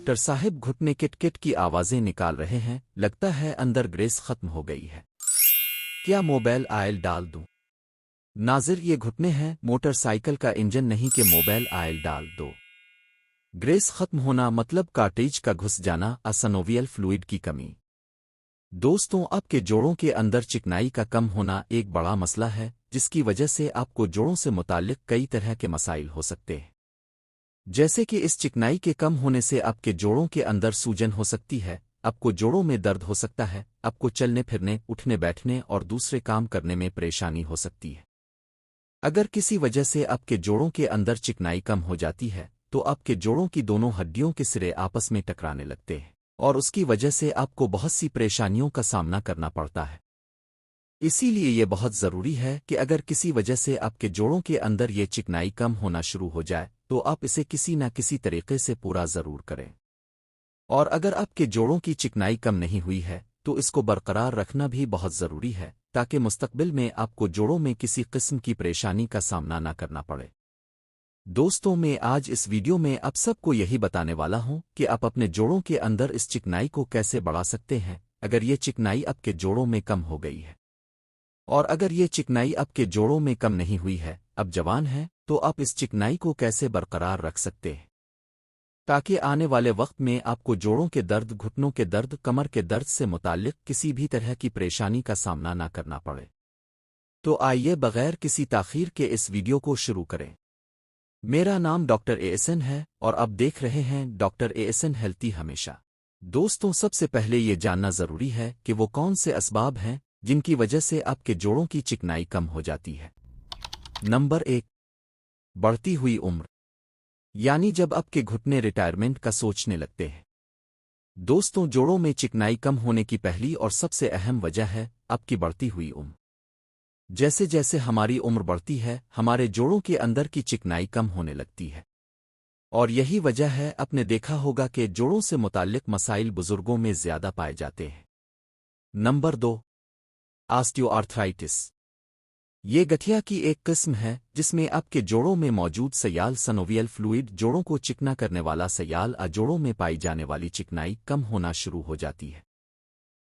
Doctor Sahib घुटने किटकिट की आवाज़ें निकाल रहे हैं, लगता है अंदर ग्रेस खत्म हो गई है। क्या मोबाइल आयल डाल दूँ? नाजिर, ये घुटने हैं, मोटरसाइकिल का इंजन नहीं कि मोबाइल आयल डाल दो। ग्रेस खत्म होना मतलब कार्टेज का घुस जाना, असनोवियल फ्लूइड की कमी। दोस्तों, आपके जोड़ों के अंदर चिकनाई का कम होना एक बड़ा मसला है, जिसकी वजह से आपको जोड़ों से मुतालिक कई तरह के मसाइल हो सकते हैं। जैसे कि इस चिकनाई के कम होने से आपके जोड़ों के अंदर सूजन हो सकती है, आपको जोड़ों में दर्द हो सकता है, आपको चलने, फिरने, उठने, बैठने और दूसरे काम करने में परेशानी हो सकती है। अगर किसी वजह से आपके जोड़ों के अंदर चिकनाई कम हो जाती है तो आपके जोड़ों की दोनों हड्डियों के सिरे आपस में टकराने लगते हैं और उसकी वजह से आपको बहुत सी परेशानियों का सामना करना पड़ता है। इसीलिए ये बहुत ज़रूरी है कि अगर किसी वजह से आपके जोड़ों के अंदर ये चिकनाई कम होना शुरू हो जाए तो आप इसे किसी न किसी तरीके से पूरा ज़रूर करें। और अगर आपके जोड़ों की चिकनाई कम नहीं हुई है तो इसको बरकरार रखना भी बहुत ज़रूरी है, ताकि मुस्तकबिल में आपको जोड़ों में किसी किस्म की परेशानी का सामना न करना पड़े। दोस्तों, मैं आज इस वीडियो में आप सबको यही बताने वाला हूँ कि आप अपने जोड़ों के अंदर इस चिकनाई को कैसे बढ़ा सकते हैं, अगर ये चिकनाई आपके जोड़ों में कम हो गई है। और अगर ये चिकनाई आपके जोड़ों में कम नहीं हुई है अब जवान है तो आप इस चिकनाई को कैसे बरकरार रख सकते हैं? ताकि आने वाले वक्त में आपको जोड़ों के दर्द, घुटनों के दर्द, कमर के दर्द से मुतालिक किसी भी तरह की परेशानी का सामना ना करना पड़े। तो आइए बगैर किसी ताखीर के इस वीडियो को शुरू करें। मेरा नाम डॉक्टर एएसएन है और अब देख रहे हैं डॉक्टर एएसएन हेल्थी हमेशा। दोस्तों, सबसे पहले ये जानना ज़रूरी है कि वो कौन से असबाब हैं जिनकी वजह से आपके जोड़ों की चिकनाई कम हो जाती है। नंबर एक बढ़ती हुई उम्र। यानी जब आपके घुटने रिटायरमेंट का सोचने लगते हैं। दोस्तों, जोड़ों में चिकनाई कम होने की पहली और सबसे अहम वजह है आपकी बढ़ती हुई उम्र। जैसे जैसे हमारी उम्र बढ़ती है, हमारे जोड़ों के अंदर की चिकनाई कम होने लगती है। और यही वजह है, आपने देखा होगा कि जोड़ों से मुतालिक मसाइल बुज़ुर्गों में ज़्यादा पाए जाते हैं। नंबर दो आस्टियोआर्थराइटिस ये गठिया की एक किस्म है, जिसमें आपके जोड़ों में मौजूद सयाल सनोवियल फ्लूइड जोड़ों को चिकना करने वाला सयाल आ जोड़ों में पाई जाने वाली चिकनाई कम होना शुरू हो जाती है।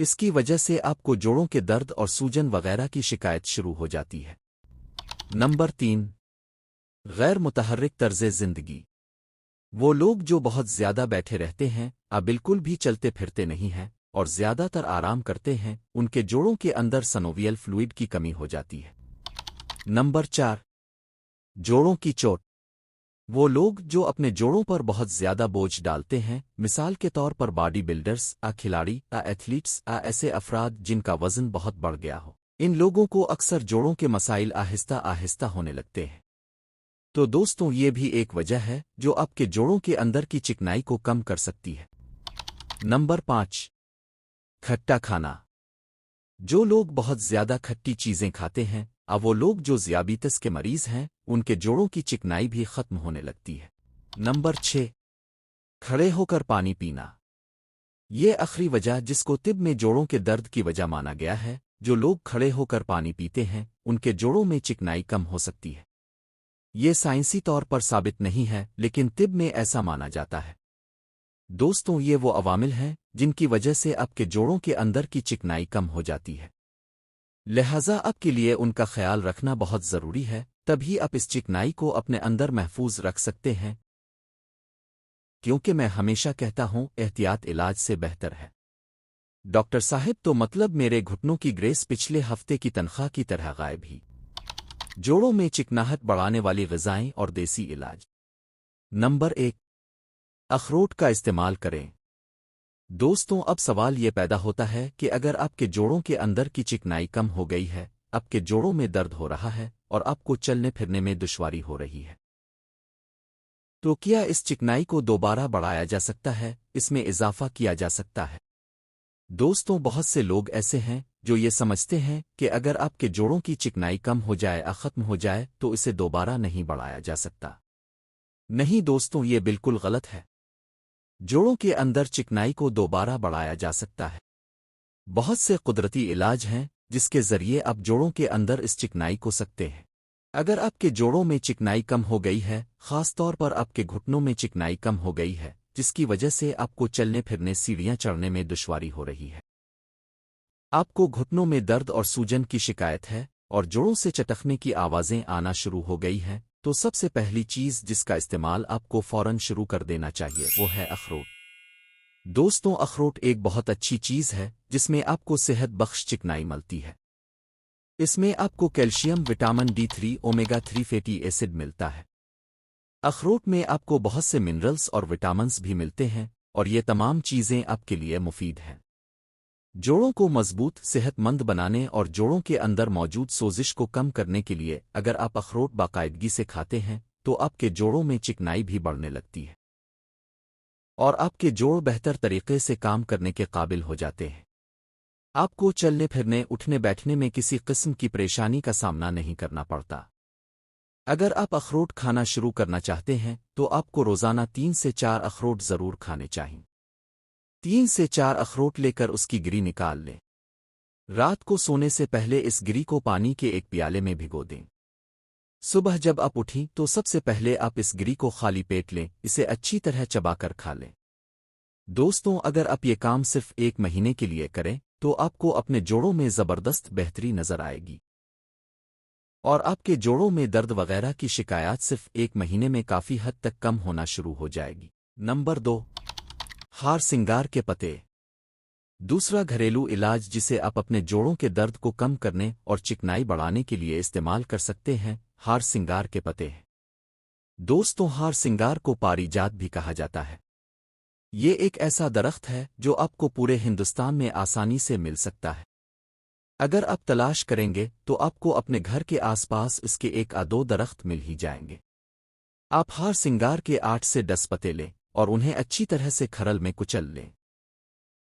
इसकी वजह से आपको जोड़ों के दर्द और सूजन वगैरह की शिकायत शुरू हो जाती है। नंबर तीन गैर मुतहर्रिक तर्ज ज़िंदगी। वो लोग जो बहुत ज़्यादा बैठे रहते हैं, आ बिल्कुल भी चलते फिरते नहीं हैं, और ज़्यादातर आराम करते हैं, उनके जोड़ों के अंदर सनोवियल फ्लूइड की कमी हो जाती है। नंबर चार, जोड़ों की चोट। वो लोग जो अपने जोड़ों पर बहुत ज़्यादा बोझ डालते हैं, मिसाल के तौर पर बॉडी बिल्डर्स, आ खिलाड़ी, आ एथलीट्स, आ ऐसे अफराद जिनका वज़न बहुत बढ़ गया हो। इन लोगों को अक्सर जोड़ों के मसाइल आहिस्ता आहिस्ता होने लगते हैं। तो दोस्तों, ये भी एक वजह है, जो आपके जोड़ों के अंदर की चिकनाई को कम कर सकती है। नंबर पाँच, खट्टा खाना। जो लोग बहुत ज़्यादा खट्टी चीज़ें खाते हैं अब वो लोग जो जियाबीतस के मरीज़ हैं, उनके जोड़ों की चिकनाई भी खत्म होने लगती है। नंबर छः। खड़े होकर पानी पीना। ये आखिरी वजह जिसको तिब में जोड़ों के दर्द की वजह माना गया है, जो लोग खड़े होकर पानी पीते हैं, उनके जोड़ों में चिकनाई कम हो सकती है। ये साइंसी तौर पर साबित नहीं है, लेकिन तिब में ऐसा माना जाता है। दोस्तों, ये वो अवामिल हैं, जिनकी वजह से आपके जोड़ों के अंदर की चिकनाई कम हो जाती है। लिहाजा आपके लिए उनका ख्याल रखना बहुत ज़रूरी है, तभी आप इस चिकनाई को अपने अंदर महफूज रख सकते हैं। क्योंकि मैं हमेशा कहता हूँ, एहतियात इलाज से बेहतर है। डॉक्टर साहब तो मतलब मेरे घुटनों की ग्रेस पिछले हफ़्ते की तनख्वाह की तरह गायब ही। जोड़ों में चिकनाहट बढ़ाने वाली गजाएँ और देसी इलाज। नंबर एक, अखरोट का इस्तेमाल करें। दोस्तों, अब सवाल ये पैदा होता है कि अगर आपके जोड़ों के अंदर की चिकनाई कम हो गई है, आपके जोड़ों में दर्द हो रहा है और आपको चलने फिरने में दुश्वारी हो रही है। तो क्या इस चिकनाई को दोबारा बढ़ाया जा सकता है? इसमें इजाफा किया जा सकता है। दोस्तों, बहुत से लोग ऐसे हैं जो ये समझते हैं कि अगर आपके जोड़ों की चिकनाई कम हो जाए या खत्म हो जाए तो इसे दोबारा नहीं बढ़ाया जा सकता। नहीं दोस्तों, ये बिल्कुल गलत है। जोड़ों के अंदर चिकनाई को दोबारा बढ़ाया जा सकता है। बहुत से कुदरती इलाज हैं, जिसके ज़रिए आप जोड़ों के अंदर इस चिकनाई को सकते हैं। अगर आपके जोड़ों में चिकनाई कम हो गई है खासतौर पर आपके घुटनों में चिकनाई कम हो गई है, जिसकी वजह से आपको चलने फिरने सीढ़ियाँ चढ़ने में दुश्वारी हो रही है। आपको घुटनों में दर्द और सूजन की शिकायत है, और जोड़ों से चटकने की आवाज़ें आना शुरू हो गई हैं तो सबसे पहली चीज़ जिसका इस्तेमाल आपको फ़ौरन शुरू कर देना चाहिए, वो है अखरोट। दोस्तों, अखरोट एक बहुत अच्छी चीज़ है, जिसमें आपको सेहत बख्श चिकनाई मिलती है। इसमें आपको calcium, vitamin D three, omega three fatty acid मिलता है। अखरोट में आपको बहुत से मिनरल्स और विटामिन्स भी मिलते हैं, और ये तमाम चीज़ें आपके लिए मुफीद हैं। जोड़ों को मज़बूत, सेहतमंद बनाने और जोड़ों के अंदर मौजूद सोजिश को कम करने के लिए अगर आप अखरोट बाकायदगी से खाते हैं तो आपके जोड़ों में चिकनाई भी बढ़ने लगती है। और आपके जोड़ बेहतर तरीके से काम करने के काबिल हो जाते हैं। आपको चलने फिरने, उठने बैठने में किसी किस्म की परेशानी का सामना नहीं करना पड़ता। अगर आप अखरोट खाना शुरू करना चाहते हैं तो आपको रोज़ाना तीन से चार अखरोट ज़रूर खाने चाहिए। तीन से चार अखरोट लेकर उसकी गिरी निकाल लें। रात को सोने से पहले इस गिरी को पानी के एक प्याले में भिगो दें। सुबह जब आप उठी तो सबसे पहले आप इस गिरी को खाली पेट लें, इसे अच्छी तरह चबाकर खा लें। दोस्तों, अगर आप ये काम सिर्फ़ एक महीने के लिए करें तो आपको अपने जोड़ों में ज़बरदस्त बेहतरी नज़र आएगी। और आपके जोड़ों में दर्द वगैरह की शिकायत सिर्फ़ एक महीने में काफ़ी हद तक कम होना शुरू हो जाएगी। नंबर दो हार सिंगार के पते। दूसरा घरेलू इलाज जिसे आप अपने जोड़ों के दर्द को कम करने और चिकनाई बढ़ाने के लिए इस्तेमाल कर सकते हैं, हार सिंगार के पते हैं। दोस्तों, हार सिंगार को पारिजात भी कहा जाता है। ये एक ऐसा दरख्त है जो आपको पूरे हिंदुस्तान में आसानी से मिल सकता है। अगर आप तलाश करेंगे तो आपको अपने घर के आसपास इसके एक आ दो दरख्त मिल ही जाएँगे। आप हार सिंगार के आठ से दस पते लें। और उन्हें अच्छी तरह से खरल में कुचल लें।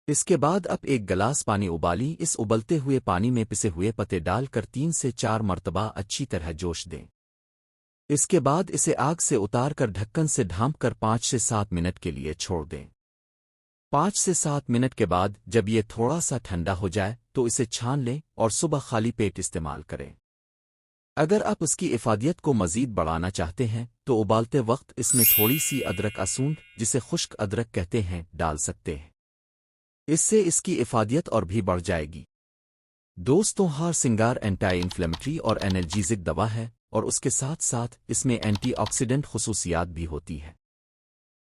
इसके बाद अब एक गिलास पानी उबाली, इस उबलते हुए पानी में पिसे हुए पते डालकर तीन से चार मरतबा अच्छी तरह जोश दें। इसके बाद इसे आग से उतार कर ढक्कन से ढांप कर पाँच से सात मिनट के लिए छोड़ दें। पाँच से सात मिनट के बाद जब ये थोड़ा सा ठंडा हो जाए तो इसे छान लें और सुबह खाली पेट इस्तेमाल करें। अगर आप उसकी इफादियत को मजीद बढ़ाना चाहते हैं तो उबालते वक्त इसमें थोड़ी सी अदरक असूंद जिसे खुश्क अदरक कहते हैं, डाल सकते हैं। इससे इसकी इफादियत और भी बढ़ जाएगी। दोस्तों, हार सिंगार एंटी इन्फ्लेमेटरी और एनर्जीजिक दवा है, और उसके साथ साथ इसमें एंटीऑक्सीडेंट खसूसियात भी होती है।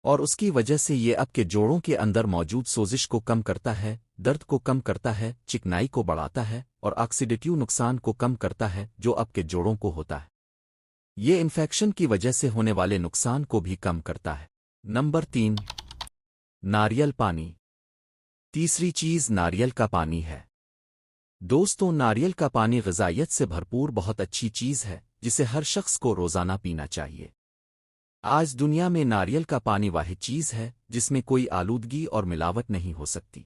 और उसकी वजह से ये आपके जोड़ों के अंदर मौजूद सोजिश को कम करता है, दर्द को कम करता है, चिकनाई को बढ़ाता है और ऑक्सीडेटिव नुकसान को कम करता है, जो आपके जोड़ों को होता है। ये इन्फेक्शन की वजह से होने वाले नुकसान को भी कम करता है। नंबर तीन, नारियल पानी। तीसरी चीज़ नारियल का पानी है। दोस्तों, नारियल का पानी गजाइत से भरपूर बहुत अच्छी चीज़ है, जिसे हर शख्स को रोज़ाना पीना चाहिए। आज दुनिया में नारियल का पानी वाहिद चीज़ है, जिसमें कोई आलूदगी और मिलावट नहीं हो सकती।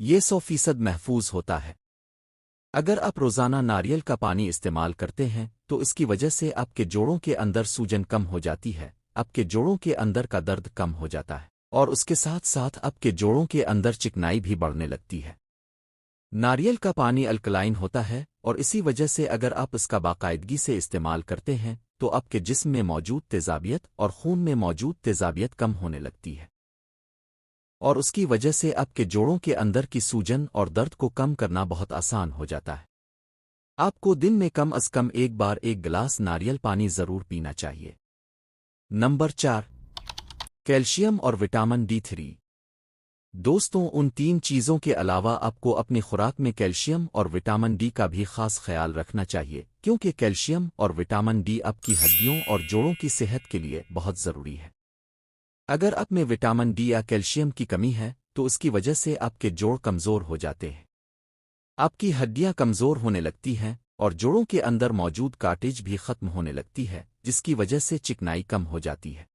ये सौ फ़ीसद महफूज होता है। अगर आप रोज़ाना नारियल का पानी इस्तेमाल करते हैं तो इसकी वजह से आपके जोड़ों के अंदर सूजन कम हो जाती है, आपके जोड़ों के अंदर का दर्द कम हो जाता है, और उसके साथ साथ आपके जोड़ों के अंदर चिकनाई भी बढ़ने लगती है। नारियल का पानी अल्कलाइन होता है, और इसी वजह से अगर आप इसका बाकायदगी से इस्तेमाल करते हैं तो आपके जिस्म में मौजूद तेजाबियत और खून में मौजूद तेजाबियत कम होने लगती है। और उसकी वजह से आपके जोड़ों के अंदर की सूजन और दर्द को कम करना बहुत आसान हो जाता है। आपको दिन में कम अज कम एक बार एक गिलास नारियल पानी ज़रूर पीना चाहिए। नंबर चार, कैल्शियम और विटामिन डी थ्री। दोस्तों, उन तीन चीज़ों के अलावा आपको अपनी खुराक में कैल्शियम और विटामिन डी का भी खास ख्याल रखना चाहिए, क्योंकि कैल्शियम और विटामिन डी आपकी हड्डियों और जोड़ों की सेहत के लिए बहुत ज़रूरी है। अगर आप में विटामिन डी या कैल्शियम की कमी है तो उसकी वजह से आपके जोड़ कमज़ोर हो जाते हैं। आपकी हड्डियाँ कमज़ोर होने लगती हैं और जोड़ों के अंदर मौजूद काटेज भी खत्म होने लगती है, जिसकी वजह से चिकनाई कम हो जाती है।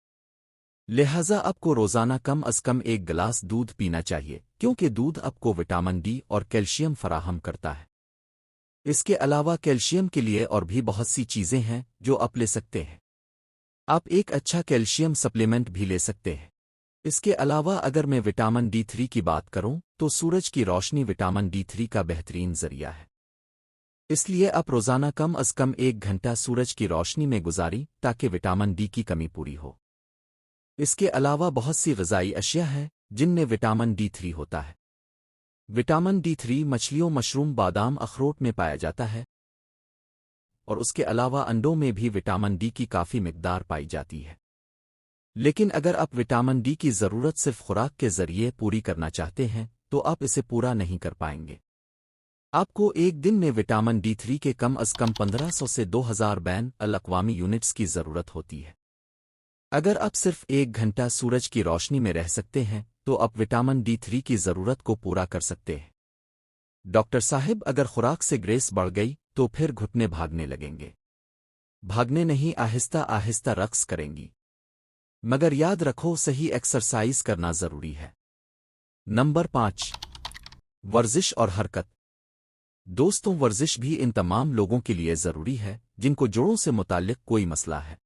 लिहाजा आपको रोज़ाना कम अज कम एक गिलास दूध पीना चाहिए, क्योंकि दूध आपको विटामिन डी और कैल्शियम फराहम करता है। इसके अलावा कैल्शियम के लिए और भी बहुत सी चीज़ें हैं, जो आप ले सकते हैं। आप एक अच्छा कैल्शियम सप्लीमेंट भी ले सकते हैं। इसके अलावा अगर मैं विटामिन डी थ्री की बात करूँ तो सूरज की रोशनी विटामिन डी थ्री का बेहतरीन ज़रिया है। इसलिए आप रोज़ाना कम अज कम एक घंटा सूरज की रोशनी में गुजारी, ताकि विटामिन डी की कमी पूरी हो। इसके अलावा बहुत सी गजाई अशिया हैं, जिनमें विटामिन डी थ्री होता है। विटामिन डी थ्री मछलियों, मशरूम, बादाम, अखरोट में पाया जाता है। और उसके अलावा अंडों में भी विटामिन डी की काफ़ी मिकदार पाई जाती है। लेकिन अगर आप विटामिन डी की ज़रूरत सिर्फ़ खुराक के ज़रिए पूरी करना चाहते हैं तो आप इसे पूरा नहीं कर पाएँगे। आपको एक दिन में विटामिन डी थ्री के कम अज कम 1500 से 2000 बैन अल यूनिट्स की ज़रूरत होती है। अगर आप सिर्फ़ एक घंटा सूरज की रोशनी में रह सकते हैं तो आप विटामिन डी थ्री की ज़रूरत को पूरा कर सकते हैं। डॉक्टर साहिब, अगर खुराक से ग्रेस बढ़ गई तो फिर घुटने भागने लगेंगे। भागने नहीं, आहिस्ता आहिस्ता रक्स करेंगी। मगर याद रखो, सही एक्सरसाइज करना ज़रूरी है। नंबर पाँच, वर्जिश और हरकत। दोस्तों, वर्जिश भी इन तमाम लोगों के लिए ज़रूरी है, जिनको जोड़ों से मुतालिक कोई मसला है।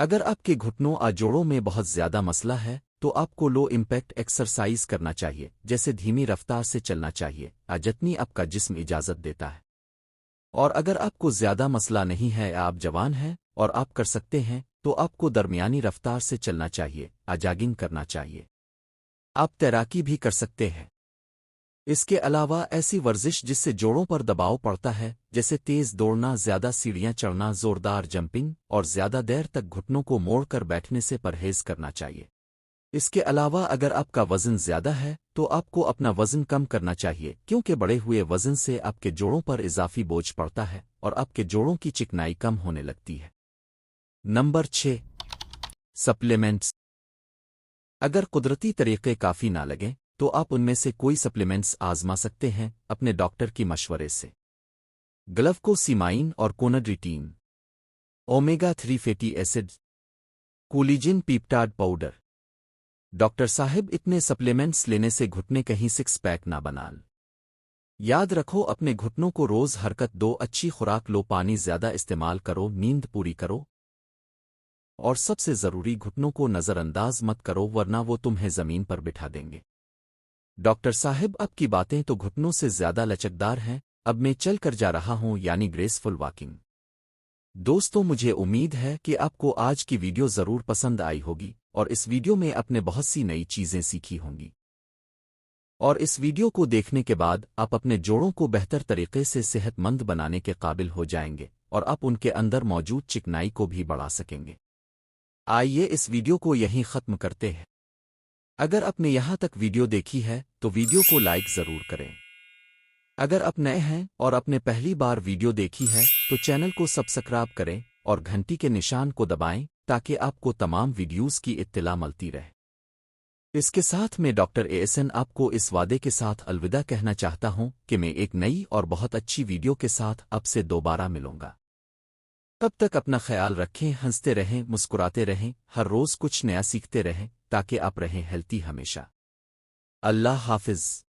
अगर आपके घुटनों आ जोड़ों में बहुत ज़्यादा मसला है तो आपको लो इम्पैक्ट एक्सरसाइज करना चाहिए, जैसे धीमी रफ्तार से चलना चाहिए आ जितनी आपका जिस्म इजाज़त देता है। और अगर आपको ज़्यादा मसला नहीं है, आप जवान हैं, और आप कर सकते हैं तो आपको दरमियानी रफ्तार से चलना चाहिए आजागिंग करना चाहिए। आप तैराकी भी कर सकते हैं। इसके अलावा ऐसी वर्जिश जिससे जोड़ों पर दबाव पड़ता है, जैसे तेज दौड़ना, ज़्यादा सीढ़ियाँ चढ़ना, जोरदार जंपिंग, और ज़्यादा देर तक घुटनों को मोड़कर बैठने से परहेज करना चाहिए। इसके अलावा अगर आपका वज़न ज़्यादा है तो आपको अपना वज़न कम करना चाहिए, क्योंकि बढ़े हुए वज़न से आपके जोड़ों पर इजाफी बोझ पड़ता है, और आपके जोड़ों की चिकनाई कम होने लगती है। नंबर छः, सप्लीमेंट्स। अगर कुदरती तरीके काफ़ी ना लगें तो आप उनमें से कोई सप्लीमेंट्स आजमा सकते हैं अपने डॉक्टर की मशवरे से। ग्लव को सीमाइन और chondroitin. Omega three fatty acid. Collagen peptide powder. Doctor साहब, इतने सप्लीमेंट्स लेने से घुटने कहीं सिक्स पैक ना बनाल। याद रखो, अपने घुटनों को रोज हरकत दो, अच्छी खुराक लो, पानी ज़्यादा इस्तेमाल करो, नींद पूरी करो। और सबसे ज़रूरी, घुटनों को नजरअंदाज मत करो, वरना वो तुम्हें ज़मीन पर बिठा देंगे। डॉक्टर साहिब, अब की बातें तो घुटनों से ज़्यादा लचकदार हैं, अब मैं चल कर जा रहा हूँ, यानी ग्रेसफुल वॉकिंग। दोस्तों, मुझे उम्मीद है कि आपको आज की वीडियो ज़रूर पसंद आई होगी, और इस वीडियो में आपने बहुत सी नई चीज़ें सीखी होंगी। और इस वीडियो को देखने के बाद आप अपने जोड़ों को बेहतर तरीके से सेहतमंद बनाने के काबिल हो जाएँगे, और आप उनके अंदर मौजूद चिकनाई को भी बढ़ा सकेंगे। आइए इस वीडियो को यहीं ख़त्म करते हैं। अगर आपने यहाँ तक वीडियो देखी है तो वीडियो को लाइक ज़रूर करें। अगर आप नए हैं और आपने पहली बार वीडियो देखी है तो चैनल को सब्सक्राइब करें और घंटी के निशान को दबाएँ, ताकि आपको तमाम वीडियोस की इत्तला मिलती रहे। इसके साथ मैं डॉक्टर एएसएन आपको इस वादे के साथ अलविदा कहना चाहता हूँ कि मैं एक नई और बहुत अच्छी वीडियो के साथ अब से दोबारा मिलूँगा। तब तक अपना ख्याल रखें, हँसते रहें, मुस्कुराते रहें, हर रोज कुछ नया सीखते रहें ताकि आप रहें हेल्थी हमेशा। अल्लाह हाफिज।